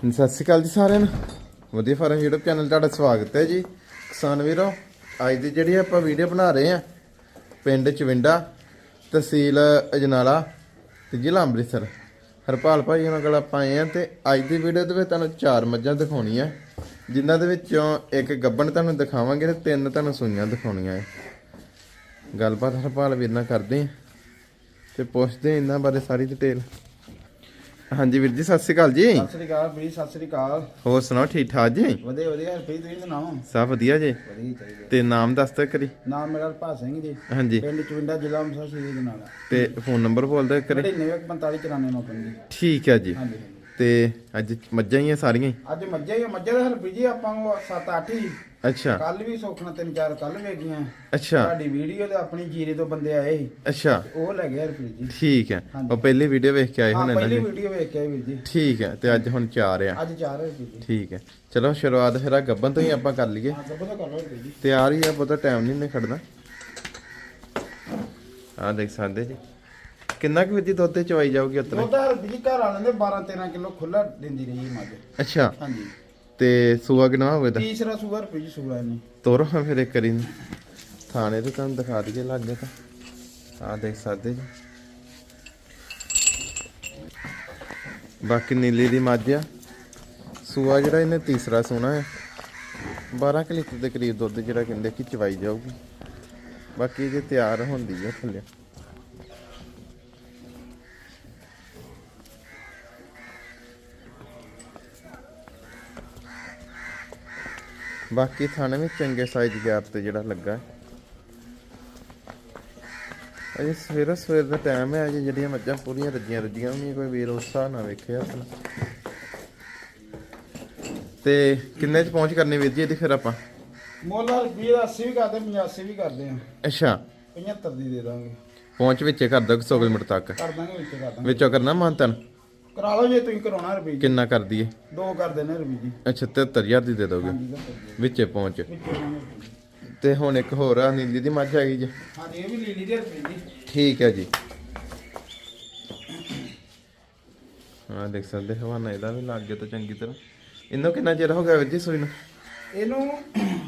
ਸਤਿ ਸ਼੍ਰੀ ਅਕਾਲ ਜੀ ਸਾਰਿਆਂ ਨੂੰ। ਵਧੀਆ ਫਾਰਮ YouTube ਚੈਨਲ ਤੁਹਾਡਾ ਸਵਾਗਤ ਹੈ ਜੀ। ਕਿਸਾਨ ਵੀਰੋ, ਅੱਜ ਦੀ ਜਿਹੜੀ ਆਪਾਂ ਵੀਡੀਓ ਬਣਾ ਰਹੇ ਆ ਪਿੰਡ ਚਵਿੰਡਾ, ਤਹਿਸੀਲ ਅਜਨਾਲਾ ਤੇ ਜ਼ਿਲ੍ਹਾ ਅੰਮ੍ਰਿਤਸਰ। ਹਰਪਾਲ ਭਾਈ ਉਹਨਾਂ ਕੋਲ ਆਪਾਂ ਆਏ ਆ ਤੇ ਅੱਜ ਦੀ ਵੀਡੀਓ ਦੇ ਵਿੱਚ ਤੁਹਾਨੂੰ ਚਾਰ ਮੱਝਾਂ ਦਿਖਾਉਣੀਆਂ। ਜਿਨ੍ਹਾਂ ਦੇ ਵਿੱਚੋਂ ਇੱਕ ਗੱਬਣ ਤੁਹਾਨੂੰ ਦਿਖਾਵਾਂਗੇ ਤੇ ਤਿੰਨ ਤੁਹਾਨੂੰ ਸੂਈਆਂ ਦਿਖਾਉਣੀਆਂ ਹੈ। ਗੱਲਬਾਤ ਹਰਪਾਲ ਵੀਰ ਨਾਲ ਕਰਦੇ ਆ ਤੇ ਪੁੱਛਦੇ ਇਹਨਾਂ ਬਾਰੇ ਸਾਰੀ ਡਿਟੇਲ ਹਾਂਜੀ ਵੀਰ ਜੀ ਸਤਿ ਸ਼੍ਰੀ ਅਕਾਲ ਜੀ। ਸਤਿ ਸ੍ਰੀ ਅਕਾਲ ਵੀ ਸਤਿ ਸ੍ਰੀ ਅਕਾਲ। ਹੋਰ ਸੁਣਾਓ ਠੀਕ ਠਾਕ ਜੀ? ਵਧੀਆ ਵਧੀਆ। ਵੀ ਤੁਸੀਂ ਸੁਣਾਓ? ਸਭ ਵਧੀਆ ਜੀ। ਤੇ ਨਾਮ ਦੱਸ ਤਾ ਕਰੀ ਨਾਮ ਮੇਰਾ ਭਾ ਸਿੰਘ ਜੀ। ਹਾਂਜੀ। ਪਿੰਡ ਚਵਿੰਡਾ ਜ਼ਿਲ੍ਹਾ ਅੰਮ੍ਰਿਤਸਰ ਸ਼੍ਰੀ ਦੇ ਨਾਲ। ਤੇ ਫੋਨ ਨੰਬਰ ਬੋਲ ਦਿਓ ਕਰੀ 994594 ਜੀ ਠੀਕ ਹੈ ਜੀ। ਹਾਂਜੀ। ਤੇ ਅੱਜ ਮੱਝਾਂ ਹੀ ਆ ਸਾਰੀਆਂ ਹੀ? ਅੱਜ ਮੱਝਾਂ ਹੀ ਆ, ਮੱਝਾਂ ਦਾ ਹਲਪੀ ਜੀ ਆਪਾਂ ਨੂੰ 7-8 ਹੀ। ਅੱਛਾ। ਕੱਲ ਵੀ ਸੋਖਣਾ ਤਿੰਨ ਚਾਰ ਕੱਲ ਵੇਖੀਆਂ ਅੱਛਾ। ਤੁਹਾਡੀ ਵੀਡੀਓ ਤੇ ਆਪਣੀ ਜੀਰੇ ਤੋਂ ਬੰਦੇ ਆਏ ਸੀ। ਅੱਛਾ। ਉਹ ਲੈ ਗਏ ਹਲਪੀ ਜੀ। ਠੀਕ ਹੈ। ਉਹ ਪਹਿਲੀ ਵੀਡੀਓ ਵੇਖ ਕੇ ਆਏ ਹਾਂ ਹੋਣੇ ਨਾ ਪਹਿਲੀ ਜੀ ਵੀਡੀਓ ਵੇਖ ਕੇ ਆਏ ਵੀਰ ਜੀ। ਠੀਕ ਹੈ ਤੇ ਅੱਜ ਹੁਣ ਚਾਰ ਆ। ਅੱਜ ਚਾਰ ਹਲਪੀ ਜੀ। ਠੀਕ ਹੈ। ਚਲੋ ਸ਼ੁਰੂਆਤ ਫਿਰ ਆ ਗੱਬਨ ਤੋਂ ਹੀ ਆਪਾਂ ਕਰ ਲਈਏ। ਹਾਂ ਗੱਬੋ ਦਾ ਕਰ ਲਓ ਹਲਪੀ ਜੀ। ਤਿਆਰ ਹੀ ਆ ਬਹੁਤਾ ਟਾਈਮ ਨਹੀਂ ਨੇ ਖੜਨਾ। ਆ ਦੇਖ ਸਕਦੇ ਜੀ। ਕਿੰਨਾ ਕੁ ਵਿੱਜੀ ਦੁੱਧ ਚਵਾਈ ਜਾਊਗੀ ਉਤਰੇ ਦੁੱਧ ਹਲਪੀ ਜੀ ਘਰ ਵਾਲਿਆਂ ਦੇ 12-13 ਕਿਲੋ ਖੁੱਲਾ ਦਿੰਦੀ ਰਹੀ ਇਹ ਮੱਝ। ਅੱਛਾ। ਹਾਂਜੀ। ਤੇ ਸੂਆ ਕਿੰਨਾ ਹੋਵੇ ਤਾਂ ਤੀਸਰਾ ਸੂਆ ਹਲਪੀ ਜੀ ਸੂਆ ਇਹਨੇ। ਤੋਰੋ ਹਾਂ ਫਿਰ ਇੱਕ ਕਰੀ। ਥਾਣੇ ਤੇ ਤੁਹਾਨੂੰ ਦਿਖਾ ਦਈਏ ਲੱਗੇ ਤਾਂ। ਆ ਦੇਖ ਸਕਦੇ ਜੀ। ਬਾਕੀ ਨੀਲੀ ਦੀ ਮੱਝ ਆ ਸੂਆ ਜਿਹੜਾ ਇਹਨੇ ਤੀਸਰਾ ਸੋਨਾ ਹੈ। 12 ਕੁ ਲੀਟਰ ਦੇ ਕਰੀਬ ਦੁੱਧ ਜਿਹੜਾ ਕਹਿੰਦੇ ਕਿ ਚਵਾਈ ਜਾਊਗੀ। ਬਾਕੀ ਜੇ ਤਿਆਰ ਹੁੰਦੀ ਹੈ ਥੱਲੇ। ਬਾਕੀ ਥਾਣੇ ਵਿੱਚ ਚੰਗੇ ਸਾਈਜ਼ ਗੈਪ ਤੇ ਜਿਹੜਾ ਲੱਗਾ। ਅਜੇ ਸਵੇਰੇ ਸਵੇਰ ਦਾ ਟਾਈਮ ਹੈ ਅਜੇ ਜਿਹੜੀਆਂ ਮੱਝਾਂ ਪੂਰੀਆਂ ਰੱਜੀਆਂ ਰੱਜੀਆਂ ਨਹੀਂ ਕੋਈ ਵੀਰ ਉਸ ਨਾਲ ਵੇਖਿਆ ਆਪਣਾ। ਤੇ ਕਿੰਨੇ ਚ ਪਹੁੰਚ ਕਰਨੀ ਵੀਰ ਜੀ ਇਹਦੀ ਫਿਰ ਆਪਾਂ? ਮੁੱਲ ਦਾ 80 ਵੀ ਕਰਦੇ 85 ਵੀ ਕਰਦੇ ਆ। ਅੱਛਾ। 75 ਦੀ ਦੇ ਦਾਂਗੇ। ਪਹੁੰਚ ਵਿੱਚੇ ਕਰ ਦੋ 100 ਕਿਲੋਮੀਟਰ ਤੱਕ। ਕਰ ਦਾਂਗੇ ਵਿੱਚ ਕਰ ਦਾਂਗੇ। ਵਿੱਚੋਂ ਕਰਨਾ ਮਾਨਤਨ? ਕਰਾ ਲਓ ਜੇ ਤੁਸੀਂ ਕਰਾਉਣਾ ਰੁਪਏ ਜੀ। ਕਿੰਨਾ ਕਰ ਦਈਏ? ਦੋ ਕਰ ਦੇਣੇ ਰੁਪਏ ਜੀ। ਅੱਛਾ 73000 ਦੀ ਦੇ ਦੋਗੇ? ਹਾਂਜੀ। ਵਿੱਚੇ ਪਹੁੰਚ। ਤੇ ਹੁਣ ਇੱਕ ਹੋਰ ਆ ਨੀਲੀ ਦੀ ਮੱਝ ਹੈਗੀ ਜੀ। ਹਾਂਜੀ ਇਹ ਵੀ ਲੀਲੀ ਦੇ ਰੁਪਏ ਜੀ। ਠੀਕ ਹੈ ਜੀ। ਹਾਂ ਦੇਖ ਸਕਦੇ ਹਵਾਨਾ ਇਹਦਾ ਵੀ ਲੱਗ ਗਿਆ ਤਾਂ ਚੰਗੀ ਤਰ੍ਹਾਂ। ਇਹਨੂੰ ਕਿੰਨਾ ਚਿਰ ਹੋ ਗਿਆ ਵੀਰ ਜੀ ਸੂਈ ਨੂੰ? ਇਹਨੂੰ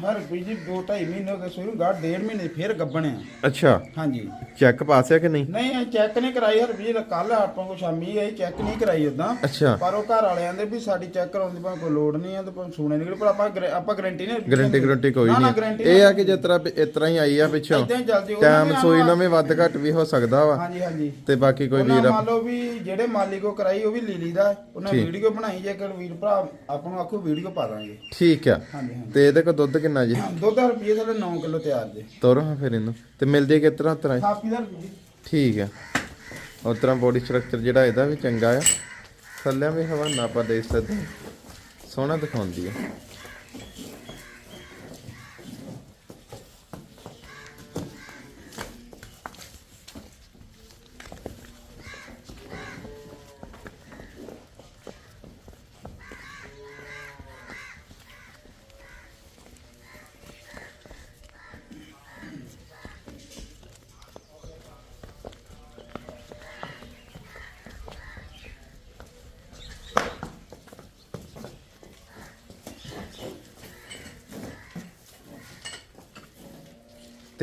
ਹਰ ਰੁਪਏ ਜੀ 2 2.5 ਮਹੀਨੇ ਹੋ ਗਏ ਗਾ ਡੇਢ ਮਹੀਨੇ ਫੇਰ ਗੱਬਣਿਆ ਅੱਛਾ। ਹਾਂਜੀ। ਚੈੱਕ ਪਾਸ ਹੈ ਕਿ ਨਹੀਂ? ਨਹੀਂ ਇਹ ਚੈੱਕ ਨਹੀਂ ਕਰਾਈ ਹਰ ਦਾ ਕੱਲ ਆਪਾਂ ਕੋ ਸ਼ਾਮੀ ਇਹ ਚੈੱਕ ਨਹੀਂ ਕਰਾਈ ਉਦਾਂ ਅੱਛਾ। ਪਰ ਉਹ ਘਰ ਵਾਲਿਆਂ ਦੇ ਵੀ ਸਾਡੀ ਚੈੱਕ ਕਰਾਉਣ ਦੀ ਭਾਵੇਂ ਕੋਈ ਲੋੜ ਨਹੀਂ ਆ ਤੇ ਭਾਵੇਂ ਸੁਣੇ ਨਿਕਲ ਪਰ ਆਪਾਂ ਗਰ- ਆਪਾਂ ਗਾਰੰਟੀ ਨਹੀਂ ਗਰੰਟੀ ਗਰੰਟੀ ਕੋਈ ਨਾ, ਨਾ, ਨਹੀਂ। guarantee ਇਹ ਆ ਕਿ ਜਿਸ ਤਰ੍ਹਾਂ ਵੀ ਇਸ ਤਰ੍ਹਾਂ ਹੀ ਆਈ ਆ ਪਿੱਛੋਂ। ਏਦਾਂ ਹੀ ਚੱਲਦੀ ਉਹਨਾਂ ਟਾਈਮ ਨੇ ਸੂਈ ਆਉਣਾ- ਨਵੇਂ ਵੱਧ ਘੱਟ ਵੀ ਹੋ ਸਕਦਾ ਵਾ। ਹਾਂਜੀ ਹਾਂਜੀ। ਤੇ ਬਾਕੀ ਕੋਈ ਉਹਨਾਂ ਵੀਰ ਮੰਨ ਲਓ ਵੀ ਜਿਹੜੇ ਮਾਲਿਕੋ ਕਰਾਈ ਉਹ ਵੀ ਲੀਲੀ ਦਾ ਉਹਨਾਂ ਠੀਕ। ਵੀਡੀਓ ਬਣਾਈ ਜੇ ਕਰ ਵੀਰ ਭਰਾ ਆਪਾਂ ਨੂੰ ਆਖੋ ਵੀਡੀਓ ਪਾ ਦਾਂਗੇ। ਠੀਕ ਆ। ਹਾਂਜੀ। ਹਾਂਜੀ ਤੇ ਇਹਦੇ ਕੋਲ ਦੁੱਧ ਕਿੰਨਾ ਜੀ? ਦੁੱਧ ਰੁਪਏ ਥਲੇ 9 ਕਿਲੋ ਤਿਆਰ ਜੇ। ਤੋਰੋ ਹਾਂ ਫਿਰ ਇਹਨੂੰ। ਤੇ ਮਿਲ ਜੇ ਕਿਸ ਤਰ੍ਹਾਂ ਤਰ੍ਹਾਂ ਥਾਪੀ ਦਾ ਰੁਪਏ ਠੀਕ ਆ ਉਸ ਤਰ੍ਹਾਂ ਬੋਡੀ ਸਟਰਕਚਰ ਜਿਹੜਾ ਇਹਦਾ ਵੀ ਚੰਗਾ ਆ। ਥੱਲਿਆਂ ਵੀ ਹਵਾਨਾ ਆਪਾਂ ਦੇਖ ਸਕਦੇ ਹਾਂ। ਸੋਹਣਾ ਦਿਖਾਉਂਦੀ ਆ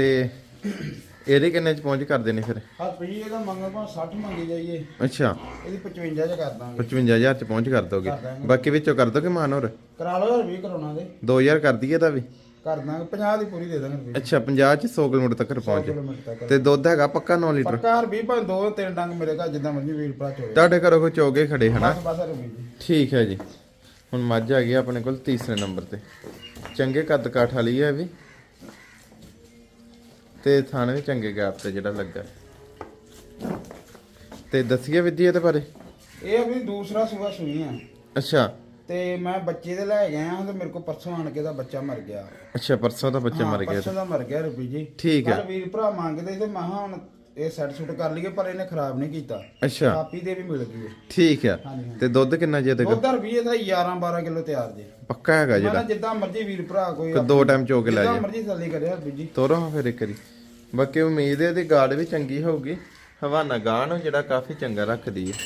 ਤੇ ਇਹਦੇ ਕਿੰਨੇ ਚ ਪਹੁੰਚ ਕਰਦੇ ਨੇ ਫਿਰ? ਹਾਂ ਭਈ ਇਹਦਾ ਮੰਗਲ ਪਾ 60 ਮੰਗੀ ਜਾਈਏ। ਅੱਛਾ। ਇਹਦੀ 55 ਚ ਕਰ ਦਾਂਗੇ। 55000 ਚ ਪਹੁੰਚ ਕਰ ਦੋਗੇ। ਕਰ ਦਾਂਗੇ। ਬਾਕੀ ਵਿੱਚੋਂ ਕਰ ਦੋਗੇ ਮਾਨ ਹੋਰ? ਕਰਾ ਲਓ ਯਾਰ 20 ਕਰਾਉਣਾ ਦੇ 2000 ਕਰ ਦਈਏ ਦਾ ਵੀ? ਕਰ ਦਾਂਗੇ 50 ਦੀ ਪੂਰੀ ਦੇ ਦਾਂਗੇ ਅੱਛਾ 50 ਚ 100 ਕਿਲੋਮੀਟਰ ਤੱਕ ਪਹੁੰਚ ਕਿਲੋਮੀਟਰ ਤੱਕ। ਤੇ ਦੁੱਧ ਹੈਗਾ ਪੱਕਾ 9 ਲੀਟਰ? ਪੱਕਾ ਰੁਪਏ ਭਾਵੇਂ ਦੋ ਤਿੰਨ ਡੰਗ ਮੇਰੇ ਘਰ ਜਿੱਦਾਂ ਮਰਜ਼ੀ ਵੀਰ ਭਰਾ ਚੋਵੇ ਤੁਹਾਡੇ ਘਰੋਂ ਕੋਈ ਚੋਗੇ ਖੜੇ ਹਨਾ? ਬਸ ਬਸ ਰੁਪਏ ਜੀ। ਠੀਕ ਹੈ ਜੀ। ਹੁਣ ਮੱਝ ਆ ਗਈ ਆਪਣੇ ਕੋਲ ਤੀਸਰੇ ਨੰਬਰ ਤੇ। ਚੰਗੇ ਕੱਦ ਕਾਠ ਵਾਲੀ ਹੈ ਇਹ ਵੀ। ਤੇ ਥਾਣੇ ਵੀ ਚੰਗੇ ਗੈਪ ਤੇ ਜਿਹੜਾ ਲੱਗਾ। ਤੇ ਦੱਸੀਏ ਵਿਧੀ ਇਹਦੇ ਬਾਰੇ? ਇਹ ਵੀ ਦੂਸਰਾ ਸੂਆ ਸੁਣੀ ਆ। ਅੱਛਾ। ਤੇ ਮੈਂ ਬੱਚੇ ਦੇ ਲੈ ਗਿਆ ਹਾਂ ਤੇ ਮੇਰੇ ਕੋਲ ਪਰਸੋਂ ਆਣ ਕੇ ਦਾ ਬੱਚਾ ਮਰ ਗਿਆ। ਅੱਛਾ ਪਰਸੋਂ ਦਾ ਬੱਚਾ ਮਰ ਗਿਆ ਪਰਸੋਂ ਦਾ ਮਰ ਗਿਆ ਰੁਪਏ ਜੀ। ਠੀਕ ਹੈ। ਵੀਰ ਭਰਾ ਮੰਗਦੇ ਤੇ ਮੈਂ ਹੁਣ ਇਹ ਸੈੱਟ ਸੂਟ ਕਰ ਲਈਏ ਪਰ ਇਹਨੇ ਖਰਾਬ ਨਹੀਂ ਕੀਤਾ। ਅੱਛਾ। ਕਾਪੀ ਦੇ ਵੀ ਮਿਲ ਗਈ ਠੀਕ ਆ ਤੇ ਦੁੱਧ ਕਿੰਨਾ ਜੇ ਤੱਕ ਦੁੱਧ ਹਰ 20 11 12 ਕਿਲੋ ਤਿਆਰ ਜੇ। ਪੱਕਾ ਹੈਗਾ ਜਿਹੜਾ? ਜਿੱਦਾਂ ਮਰਜ਼ੀ ਵੀਰ ਭਰਾ ਕੋਈ ਕਿ ਦੋ ਟਾਈਮ ਚੋ ਕੇ ਲੈ ਜਿੱਦਾਂ ਮਰਜ਼ੀ ਥੱਲੇ ਕਰਿਆ ਬੀਜੀ ਤੋਰੋ ਫਿਰ ਇੱਕ ਵਾਰੀ। ਬਾਕੀ ਉਮੀਦ ਹੈ ਇਹਦੀ ਗਾਰਡ ਵੀ ਚੰਗੀ ਹੋਊਗੀ। ਹਵਾਨਾ ਗਾਹ ਨੂੰ ਜਿਹੜਾ ਕਾਫੀ ਚੰਗਾ ਰੱਖਦੀ ਹੈ।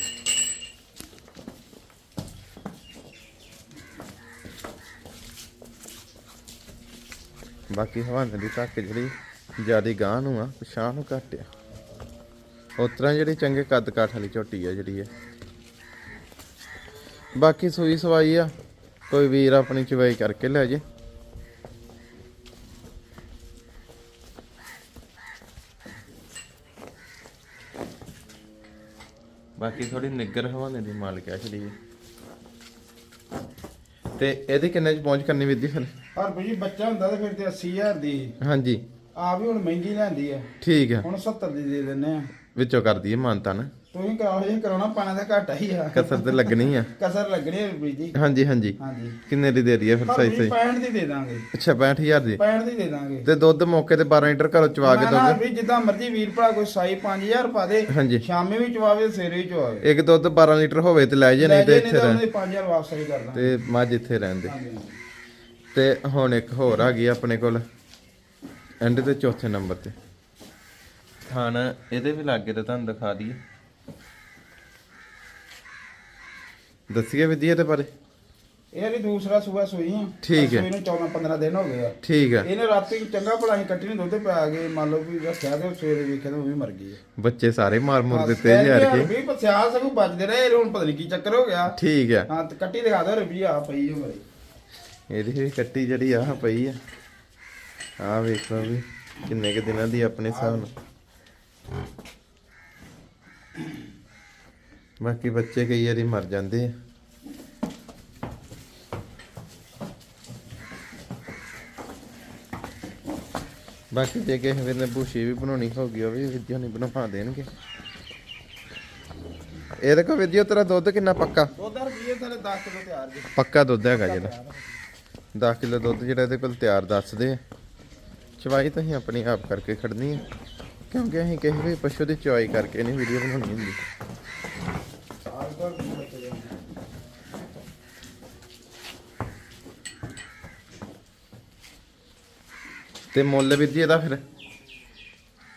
ਬਾਕੀ ਹਵਾਨੇ ਦੀ ਤੱਕ ਜਿਹੜੀ ਜਿਆਦੀ ਗਾਹ ਨੂੰ ਆ ਪਛਾਣ ਨੂੰ ਘੱਟ ਆ। ਉਸ ਤਰ੍ਹਾਂ ਜਿਹੜੀ ਚੰਗੇ ਕੱਦ ਕਾਠ ਵਾਲੀ ਝੋਟੀ ਆ ਜਿਹੜੀ ਹੈ ਬਾਕੀ ਸੂਈ ਸਵਾਈ ਆ ਕੋਈ ਵੀਰ ਆਪਣੀ ਚਵਾਈ ਕਰਕੇ ਲੈ ਜੇ। ਬਾਕੀ ਥੋੜੀ ਨਿੱਗਰ ਹਵਾਨੇ ਦੀ ਮਾਲਕ ਆ ਜਿਹੜੀ। ਤੇ ਇਹਦੇ ਕਿੰਨੇ ਚ ਪਹੁੰਚ ਕਰਨੀ ਵਿਧੀ ਫਿਰ? ਹਰ ਭਾਈ ਜੀ ਬੱਚਾ ਹੁੰਦਾ ਤਾਂ ਫਿਰ ਤੇ 80000 ਦੀ। ਹਾਂਜੀ। ਆ ਵੀ ਹੁਣ ਮਹਿੰਗੀ ਲੈਂਦੀ ਆ। ਠੀਕ ਆ। ਹੁਣ 70 ਦੀ ਦੇ ਦਿੰਨੇ ਆ। ਵਿੱਚੋਂ ਕਰਦੀ ਹੈ ਮਾਨਤਾ ਨਾ। ਤੁਸੀਂ ਕਰਾਓ ਜੇ ਕਰਾਉਣਾ ਪਾਣਾ ਦਾ ਘਾਟਾ ਹੀ ਆ। ਕਸਰ ਤੇ ਲੱਗਣੀ ਆ। ਕਸਰ ਲੱਗਣੀ ਹੈ ਜੀ। ਹਾਂਜੀ ਹਾਂਜੀ। ਹਾਂਜੀ। ਕਿੰਨੇ ਦੀ ਦੇ ਰਹੀ ਹੈ ਫਿਰ ਸਹੀ ਸਹੀ 65 ਦੀ ਦੇ ਦਾਂਗੇ। ਅੱਛਾ 65000 ਦੀ। 65 ਦੀ ਦੇ ਦਾਂਗੇ। ਤੇ ਦੁੱਧ ਮੌਕੇ ਤੇ 12 ਲੀਟਰ ਘਰੋਂ ਚਵਾ ਕੇ ਦੋਗੇ ਵੀ ਜਿੱਦਾਂ ਮਰਜ਼ੀ ਵੀਰ ਭਰਾ ਕੋਈ ਸਾਈ 5000 ਪਾ ਦੇ ਹਾਂਜੀ। ਸ਼ਾਮੇ ਵੀ ਚਵਾਵੇ ਸਵੇਰੇ ਵੀ ਚਵਾਵੇ। ਇੱਕ ਦੁੱਧ 12 ਲੀਟਰ ਹੋਵੇ ਤੇ ਲੈ ਜੇ ਨਹੀਂ ਤੇ ਇੱਥੇ ਤਾਂ ਰਹਿ ਉਹਦੇ 5000 ਵਾਪਸ ਹੀ ਕਰ ਦਾਂਗੇ। ਤੇ ਮੱਝ ਇੱਥੇ ਰਹਿੰਦੇ। ਤੇ ਹੁਣ ਇੱਕ ਹੋਰ ਆ ਗਈ ਆਪਣੇ ਕੋਲ। ਐਂਡ ਤੇ ਚੌਥੇ ਨੰਬਰ ਤੇ। ਥਾਣ ਇਹਦੇ ਵੀ ਲਾਗੇ ਤੇ ਤੁਹਾਨੂੰ ਦਿਖਾ ਦਈਏ। ਦੱਸੀਏ ਵੀ ਇਹਦੇ ਬਾਰੇ। ਇਹ ਵੀ ਦੂਸਰਾ ਸੂਆ ਸੂਈ ਆ। ਠੀਕ ਹੈ। ਸੂਈ ਨੂੰ 14 15 ਦਿਨ ਹੋ ਗਏ ਆ। ਠੀਕ ਆ ਇਹਨੇ ਰਾਤੀ ਚੰਗਾ ਭਲਾ ਹੀ ਕੱਟੀ ਨੂੰ ਦੁੱਧ ਪਿਆ ਕੇ ਮੰਨ ਲਓ ਵੀ ਰੱਖਿਆ ਤੇ ਸਵੇਰੇ ਵੇਖਿਆ ਤਾਂ ਉਹ ਵੀ ਮਰ ਗਈ ਆ। ਬੱਚੇ ਸਾਰੇ ਮਾਰ ਮੁਰ ਦਿੱਤੇ ਜੀ ਯਾਰ ਕੇ। ਵੀ ਪਸਿਆ ਸਗੋਂ ਬਚਦੇ ਰਹੇ ਇਹ ਹੁਣ ਪਤਾ ਨਹੀਂ ਕੀ ਚੱਕਰ ਹੋ ਗਿਆ। ਠੀਕ ਆ ਹਾਂ ਤੇ ਕੱਟੀ ਦਿਖਾ ਦੋ ਰੁਪਈਆ ਆ ਪਈ ਹੋ ਮਰੀ। ਇਹਦੀ ਵੀ ਕੱਟੀ ਜਿਹੜੀ ਆ ਪਈ ਆ। ਆ ਵੇਖ ਵੀ ਕਿੰਨੇ ਕੁ ਦਿਨਾਂ ਦੀ ਆਪਣੇ ਹਿਸਾਬ ਨਾਲ। ਬਾਕੀ ਬੱਚੇ ਕਈ ਵਾਰੀ ਮਰ ਜਾਂਦੇ ਆ। ਬਾਕੀ ਜੇ ਕਿਸੇ ਵੀਰ ਨੇ ਭੂਸ਼ੀ ਵੀ ਬਣਾਉਣੀ ਹੋਗੀ ਉਹ ਵੀ ਵਿਦਿਓ ਨਹੀਂ ਬਣਵਾ ਦੇਣਗੇ। ਇਹਦੇ ਕੋ ਵਿਦਿਓ ਤੇਰਾ ਦੁੱਧ ਕਿੰਨਾ ਪੱਕਾ? ਦੁੱਧ ਰੁਪਈਏ ਸਾਰੇ 10 ਕਿਲੋ ਤਿਆਰ ਜੀ। ਪੱਕਾ ਦੁੱਧ ਹੈਗਾ ਜਿਹੜਾ। 10 ਕਿਲੋ ਦੁੱਧ ਜਿਹੜਾ ਇਹਦੇ ਕੋਲ ਤਿਆਰ ਦੱਸਦੇ ਆ। ਚਵਾਈ ਤਾਂ ਅਸੀਂ ਆਪਣੀ ਆਪ ਕਰਕੇ ਖੜਨੀ ਹੈ ਕਿਉਂਕਿ ਅਸੀਂ ਕਿਸੇ ਵੀ ਪਸ਼ੂ ਦੀ ਚਵਾਈ ਕਰਕੇ ਨਹੀਂ ਵੀਡੀਓ ਬਣਾਉਣੀ ਹੁੰਦੀ। ਤੋਂ ਤੇ ਮੁੱਲ ਵੀ ਜੀ ਇਹਦਾ ਫਿਰ?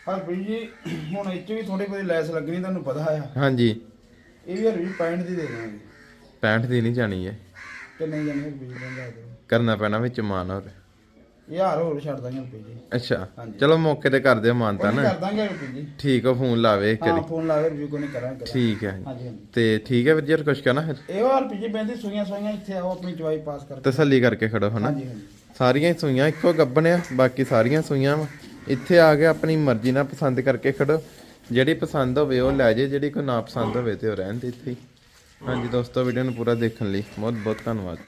ਹਰ ਵੀ ਜੀ ਹੁਣ ਚ ਵੀ ਥੋੜੀ ਬਹੁਤੀ ਲੈਸ ਲੱਗਣੀ ਤੁਹਾਨੂੰ ਪਤਾ ਆ ਹਾਂਜੀ। ਇਹ ਵੀ ਹਰ ਵੀ 65 ਦੀ ਦੇ ਦਾਂਗੇ 65 ਦੀ ਨਹੀਂ ਜਾਣੀ ਹੈ ਕਿ ਨਹੀਂ ਜਾਣੀ ਬੰਦਾ ਦੇ ਕਰਨਾ ਪੈਣਾ ਵਿੱਚ ਮਾਨ ਹੋਰ। ਯਾਰ ਹੋਰ ਛੱਡ ਦਾਂਗੇ ਰੁਪਏ ਜੀ। ਅੱਛਾ ਹਾਂਜੀ। ਚਲੋ ਮੌਕੇ ਤੇ ਕਰ ਦਿਓ ਮਾਨਤਾ ਨਾ ਕਰ ਦਾਂਗੇ ਰੁਪਏ ਜੀ। ਠੀਕ ਆ ਫੋਨ ਲਾਵੇ ਇੱਕ ਹਾਂ ਵਾਰੀ। ਫੋਨ ਲਾਵੇ ਰਿਵਿਊ ਕੋਈ ਨਹੀਂ ਕਰਾਂਗੇ ਕਰਾਂਗੇ। ਠੀਕ ਹੈ ਹਾਂਜੀ ਹਾਂਜੀ। ਤੇ ਠੀਕ ਹੈ ਵੀਰ ਜੀ ਹੋਰ ਕੁਛ ਕਹਿਣਾ ਫਿਰ? ਇਹ ਵਾਰ ਪੀਜੀ ਪੈਂਦੀ ਸੂਈਆਂ ਸੂਈਆਂ ਇੱਥੇ ਆਓ ਆਪਣੀ ਚਵਾਈ ਪਾਸ ਕਰਕੇ। ਤਸੱਲੀ ਕਰਕੇ ਖੜੋ ਹਨਾ? ਹਾਂਜੀ ਹਾਂਜੀ। ਸਾਰੀਆਂ ਹੀ ਸੂਈਆਂ ਇੱਕੋ ਗੱਬਣ ਆ ਬਾਕੀ ਸਾਰੀਆਂ ਸੂਈਆਂ ਵਾ। ਇੱਥੇ ਆ ਕੇ ਆਪਣੀ ਮਰਜ਼ੀ ਨਾਲ ਪਸੰਦ ਕਰਕੇ ਖੜੋ। ਜਿਹੜੀ ਪਸੰਦ ਹੋਵੇ ਉਹ ਲੈ ਜੇ ਜਿਹੜੀ ਕੋਈ ਨਾ ਪਸੰਦ ਹੋਵੇ ਤੇ ਉਹ ਰਹਿਣ ਦੇ ਇੱਥੇ ਹੀ। ਹਾਂਜੀ ਦੋਸਤੋ ਵੀਡੀਓ ਨੂੰ ਪੂਰਾ ਦੇਖਣ ਲਈ ਬਹੁਤ ਬਹੁਤ ਧੰਨਵਾਦ।